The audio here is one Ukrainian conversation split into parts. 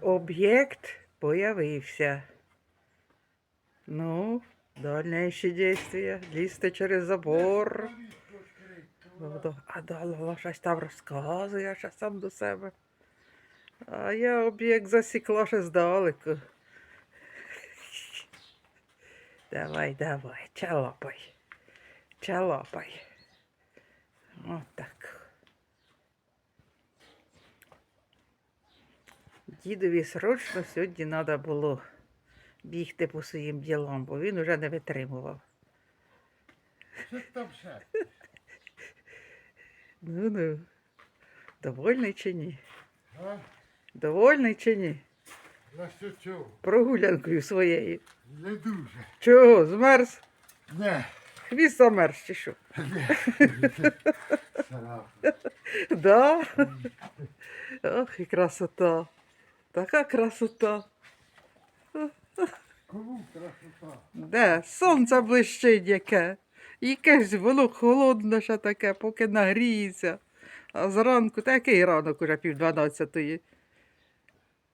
Об'єкт появився. Ну, дальнейшие действия. Лізти через забор. А далі щось там розказує, ще сам до себе. А я об'єкт засікла ще здалеку. Давай, давай, чалапай. Чалапай. От так. Дідові срочно сьогодні треба було бігти по своїм ділам, бо він уже не витримував. Що там ще? Ну ну. Довольний чи ні? А? Довольний чи ні? На що чого? Прогулянкою своєю. Не дуже. Чого, змерз? Не. Хвіст замерз чи що? Сара. Да? Ох, і красота. Така красота. Кому красота? Де? Сонце блищить яке. Якесь воно холодне ще таке, поки нагріється. А зранку такий ранок уже пів дванадцятої.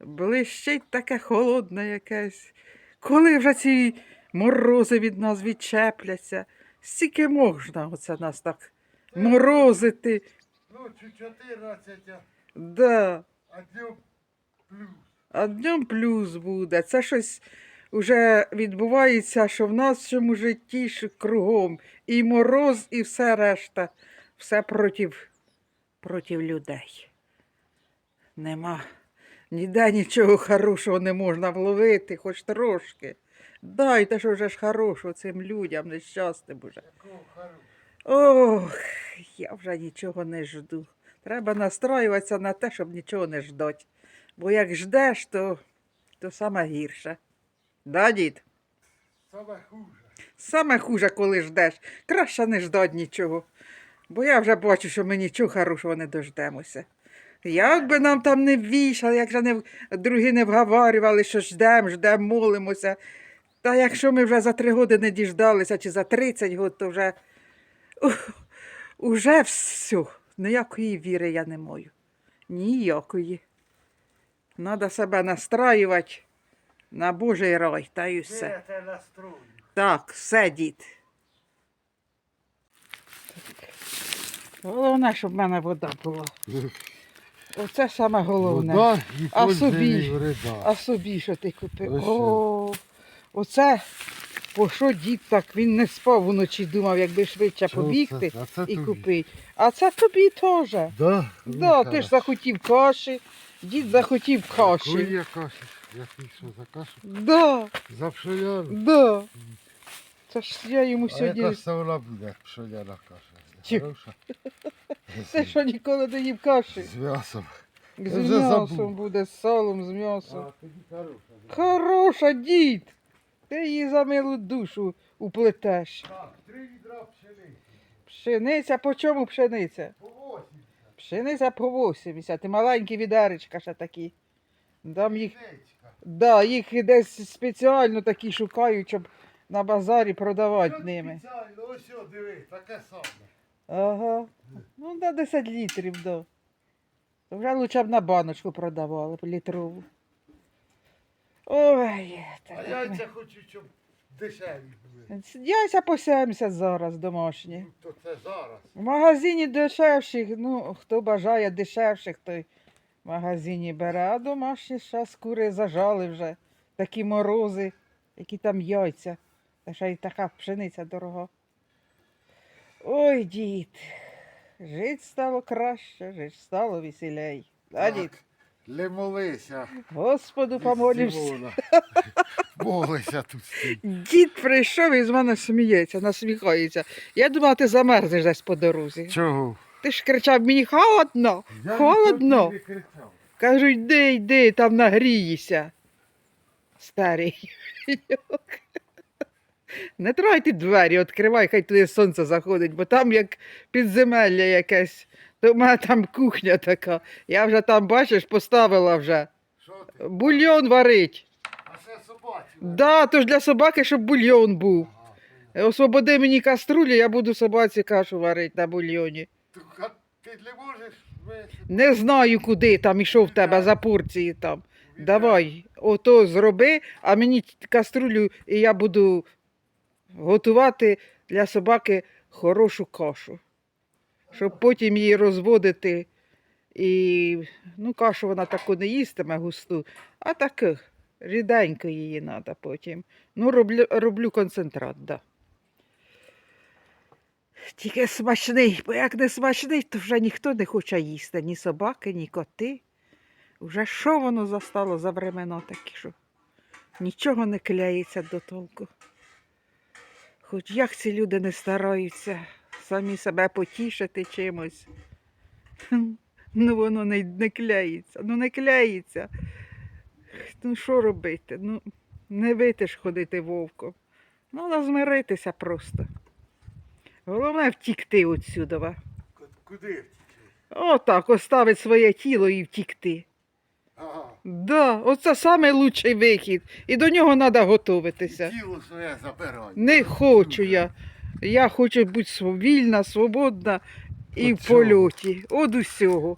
Блищить таке холодне якесь. Коли вже ці морози від нас відчепляться, стільки можна оце нас так морозити. Ну, чи 14, Да. а днем. А днем плюс буде. Це щось вже відбувається, що в нас в цьому житті ж кругом і мороз, і все решта. Все проти, проти людей. Нема ніде нічого хорошого не можна вловити, хоч трошки. Дайте що вже ж хорошого цим людям нещасним уже. Ох, я вже нічого не жду. Треба настроюватися на те, щоб нічого не ждать. Бо як ждеш, то, то саме гірше. Да, дід? Саме хуже. Саме хуже, коли ждеш. Краще не ждать нічого. Бо я вже бачу, що ми нічого хорошого не дождемося. Як би нам там не вішали, як же не, другі не вговарювали, що ждем, ждем, молимося. Та якщо ми вже за три роки не діждалися, чи за 30 років, то вже ух, уже все. Ніякої віри я не маю. Ніякої. Надо себе настраювати на Божий рай, та й все. Так, все, дід. Головне, щоб в мене вода була. Оце саме головне. Вода і А собі? вреда. А собі що ти купив? Ось. О, оце, по що дід так, він не спав вночі, думав, якби швидше Чого побігти це? А це і тобі. купити. А це тобі теж. Да? Да, ти ж захотів каші, дід захотів каші. я каші? Який що за кашу? Да, За пшеняну. да. Це ж я йому А сьогодні. яка це буде пшеняна каша? Хороша? Ти що ніколи не їв каші? З м'ясом. З Я м'ясом буде, з салом, з м'ясом. тоді хороша. Хороша, дід. Ти її за милу душу уплетеш. Так, три відра пшениці. Пшениця, по чому пшениця? По 80. Пшениця по 80. І маленькі відеречка ще такі. Дам їх, да, їх десь спеціально такі шукають, щоб на базарі продавати Що ними. спеціально? Ось о, диви, таке саме. Ага. Ну, на 10 літрів, да. То вже лучше б на баночку продавали, літрову. Ой, А так. яйця хочу, щоб дешеві були. Яйця по 70 зараз домашні. Ну, то це зараз. В магазині дешевших, ну, хто бажає дешевших, той в магазині бере, а домашні зараз кури зажали вже. Такі морози, які там яйця. Та ще й така пшениця дорога. Ой, дід, жить стало краще, жить стало веселей. А, дід, Так, Не молися. Господу. Сімона. Молися тут. Дід прийшов і з мене сміється, насміхається. Я думала, ти замерзнеш десь по дорозі. Чого? Ти ж кричав, мені холодно. Я Холодно. ніхто не кричав. Кажу, йди, йди, там нагрієшся. Старий. Не тройте двері, відкривай, хай туди сонце заходить, бо там як підземелля якесь. То в мене там кухня така. Я вже там, бачиш, поставила вже. Що ти? Бульйон варить. Да, то ж для собаки, щоб бульйон був. Освободи мені каструлю, я буду собаці кашу варити на бульйоні. а Ти не можеш вести? Не знаю, куди там ішов в тебе за порції там. Давай, ото зроби, а мені каструлю, і я буду готувати для собаки хорошу кашу. Щоб потім її розводити. І ну, кашу вона таку не їстиме густу, а так ріденько її треба потім. Ну, роблю, роблю концентрат, да. Тільки смачний, бо як не смачний, то вже ніхто не хоче їсти, ні собаки, ні коти. Уже що воно застало за времена такі, що нічого не кляється до толку. Хоч як ці люди не стараються самі себе потішити чимось. Ну воно не, не кляється, ну не кляється. Ну що робити? Ну, не вийти ж ходити вовком. Ну, треба змиритися просто. Головне втікти отсюдова. Ку- Куди? Отак, оставити своє тіло і втікти. Ага. Да, оце самий лучший вихід. І до нього треба готуватися. Тіло своє забирай. Не хочу я. Я хочу бути вільна, свободна і От в польоті. От усього.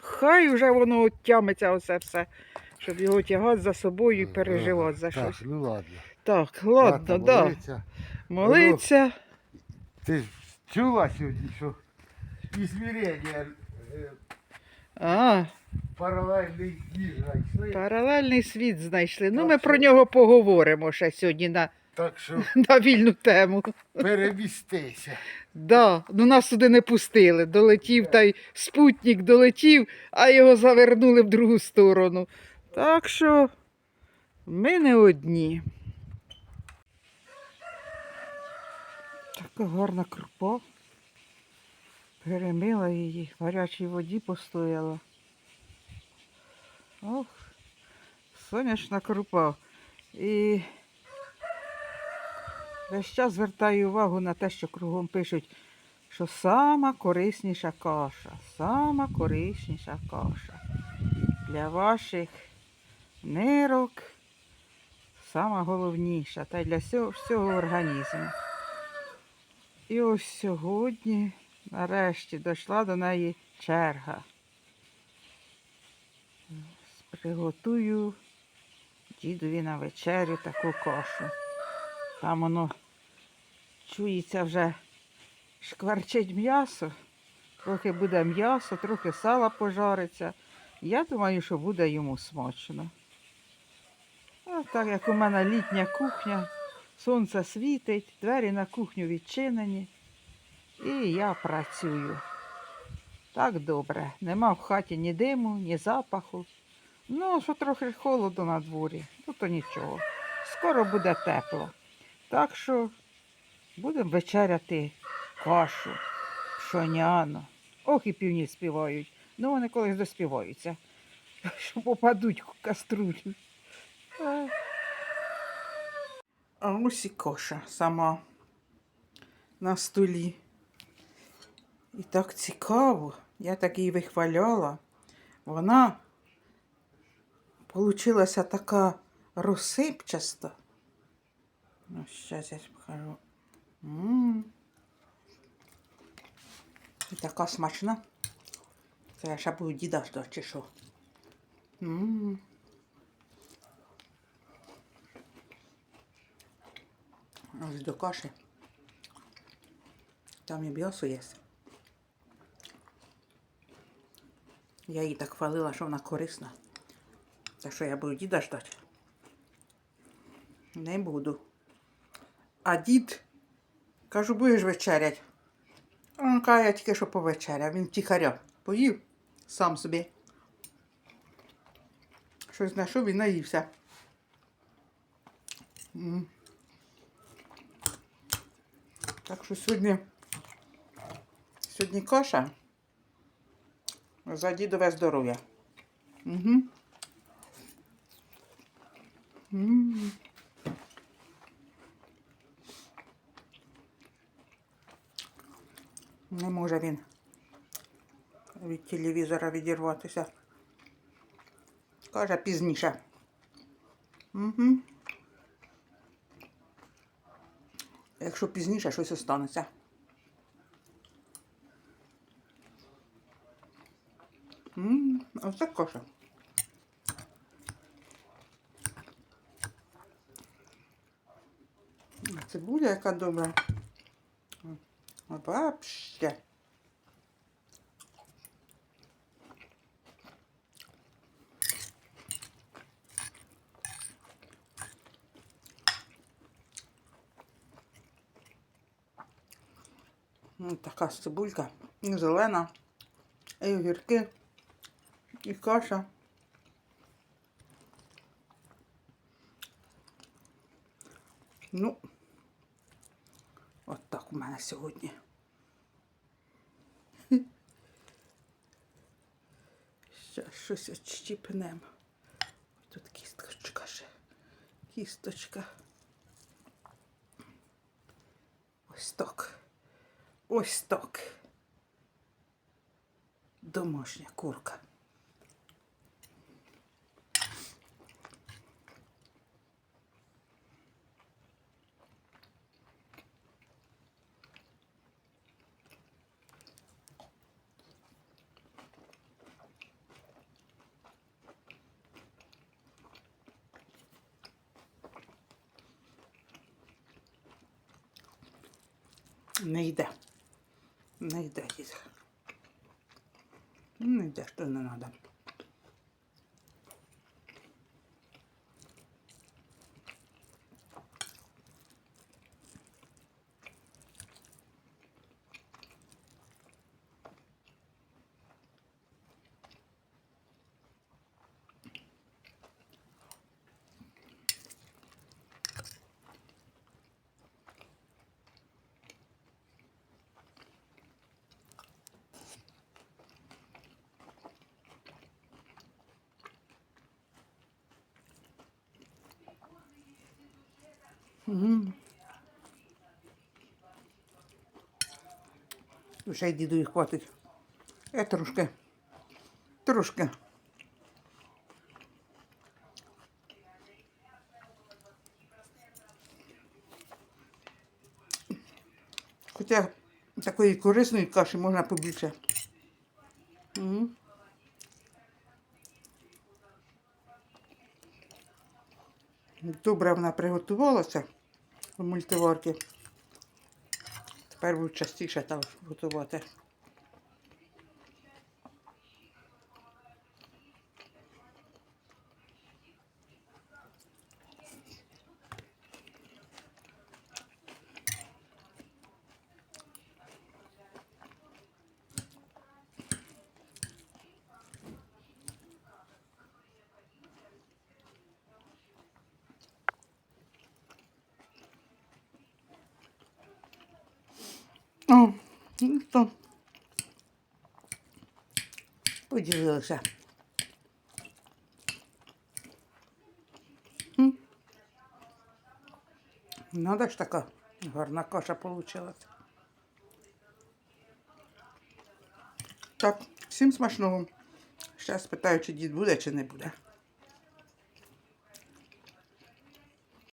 Хай уже воно оттямиться оце все, щоб його тягати за собою і переживати за так, щось. ну ладно. Так, ладно, да. молиться. Молиться. Ти ж чула сьогодні, що ізмірення е, А, паралельний дій знайшли. паралельний світ знайшли. Ну, Так ми що- про нього поговоримо ще сьогодні на, Так що на вільну тему. перемістися. Да, ну нас туди не пустили. Долетів та й спутник долетів, а його завернули в другу сторону. Так що ми не одні. Така гарна крупа. Перемила її, в гарячій воді постояла. Ох, сонячна крупа. І весь час звертаю увагу на те, що кругом пишуть, що сама корисніша каша, сама корисніша каша для ваших нирок, сама головніша та й для всього, всього організму. І ось сьогодні, нарешті, дійшла до неї черга. Приготую дідові на вечерю таку кашу. Там воно чується вже шкварчить м'ясо. Трохи буде м'ясо, трохи сала пожариться. Я думаю, що буде йому смачно. А так як у мене літня кухня, сонце світить, двері на кухню відчинені. І я працюю. Так добре. Нема в хаті ні диму, ні запаху. Ну, що трохи холодно на дворі, ну то нічого. Скоро буде тепло. Так що будемо вечеряти кашу, пшоняну. Ох, і півні співають. Ну, вони колись доспіваються, що попадуть в каструлю. А. Ось коша сама на столі. І так цікаво, я так її вихваляла. Вона получилася така розсипчаста. Ну, зараз я покажу. м І така смачна. Це я ще буду діда ждати, чи що. м Ось до каші. Там і м'ясо є. Я її так хвалила, що вона корисна. Та що я буду діда ждати? Не буду. А дід, кажу, будеш вечерять. Він каже, я тільки що повечеряв. Він тихаря поїв сам собі. Щось знайшов і наївся. Так що сьогодні, сьогодні каша за дідове здоров'я. Угу. Не може він від телевізора відірватися. Каже пізніше. Угу. якщо пізніше щось останеться. Ммм, оце коша. Цибуля яка добра. Вообще. Ну, така цибулька. І зелена. І огірки. І каша. Ну, от так у мене сьогодні. Ще щось відщіпнемо. Тут кісточка ще. Кісточка. Ось так. Ось так. Домашня курка. Не йде. Не йде дід. Не йде, що. Угу. Вже й діду і хватить. Я трошки. Трошки. Хоча такої корисної каші можна побільше. Угу. Добре вона приготувалася у мультиварки. Тепер буду частіше там готувати. О, то поділилися. М. Надо ж така гарна каша получилась. Так, всім смачного. Зараз питаю, чи дід буде, чи не буде.